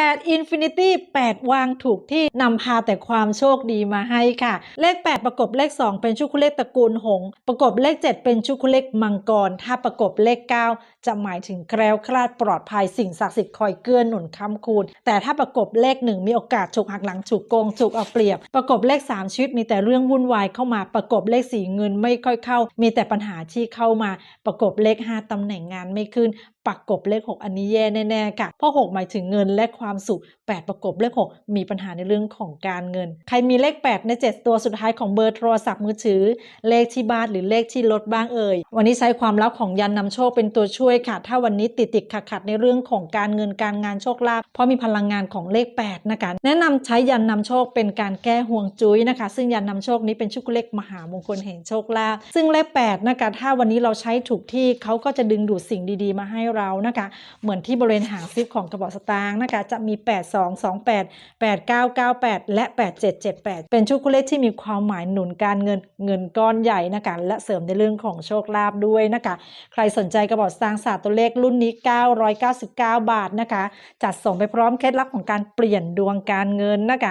8 Infinity 8 วางถูกที่นำพาแต่ความโชคดีมาให้ค่ะ เลข 8 ประกบเลข 2 เป็นชุกุเลขตระกูลหงส์ประกบเลข 7 เป็นชุกุเลขมังกร ถ้าประกบเลข 9 จะหมายถึงแคล้วคลาดปลอดภัยสิ่งศักดิ์สิทธิ์คอยเกื้อหนุนค้ำคูณ แต่ถ้าประกบเลข 1 มีโอกาสถูกหักหลังถูกโกงถูกเอาเปรียบ ประกบเลข 3 ชีวิตมีแต่เรื่องวุ่นวายเข้ามา ประกบเลข 4 เงินไม่ค่อยเข้า มีแต่ปัญหาที่เข้ามา ประกบเลข 5ตำแหน่งงานไม่ขึ้นประกบเลข 6 อันนี้แย่แน่ๆค่ะ เพราะ 6 หมายถึงเงินและความสุข 8 ประกบเลข 6 มีปัญหาในเรื่องของการเงิน ใครมีเลข 8 ใน 7 ตัวสุดท้ายของเบอร์โทรศัพท์มือถือ เลขที่บ้านหรือเลขที่รถบ้างเอ่ย วันนี้ใช้ความลับของยันนำโชคเป็นตัวช่วยค่ะ ถ้าวันนี้ติดติดขัดขัดในเรื่องของการเงินการงานโชคลาภ เพราะมีพลังงานของเลข 8 นะคะ แนะนำใช้ยันนำโชคเป็นการแก้ห่วงจุ้ยนะคะ ซึ่งยันนำโชคนี้เป็นชุกเลขมหามงคลแห่งโชคลาภ ซึ่งเลข 8 นะคะ ถ้าวันนี้เราใช้ถูกที่เขาก็จะดึงดูดสิ่งดีๆ มาให้เรานะคะเหมือนที่บริเวณหางซิปของกระบอกสตางค์นะคะจะมี 8 2 2 8 8 9 9 8 และ 8 7 7 8 เป็นชุกเลขที่มีความหมายหนุนการเงินเงินก้อนใหญ่นะคะและเสริมในเรื่องของโชคลาภด้วยนะคะใครสนใจกระบอกสตางค์ศาสตร์ตัวเลขรุ่นนี้ 999 บาทนะคะจัดส่งไปพร้อมเคล็ดลับของการเปลี่ยนดวงการเงินนะคะ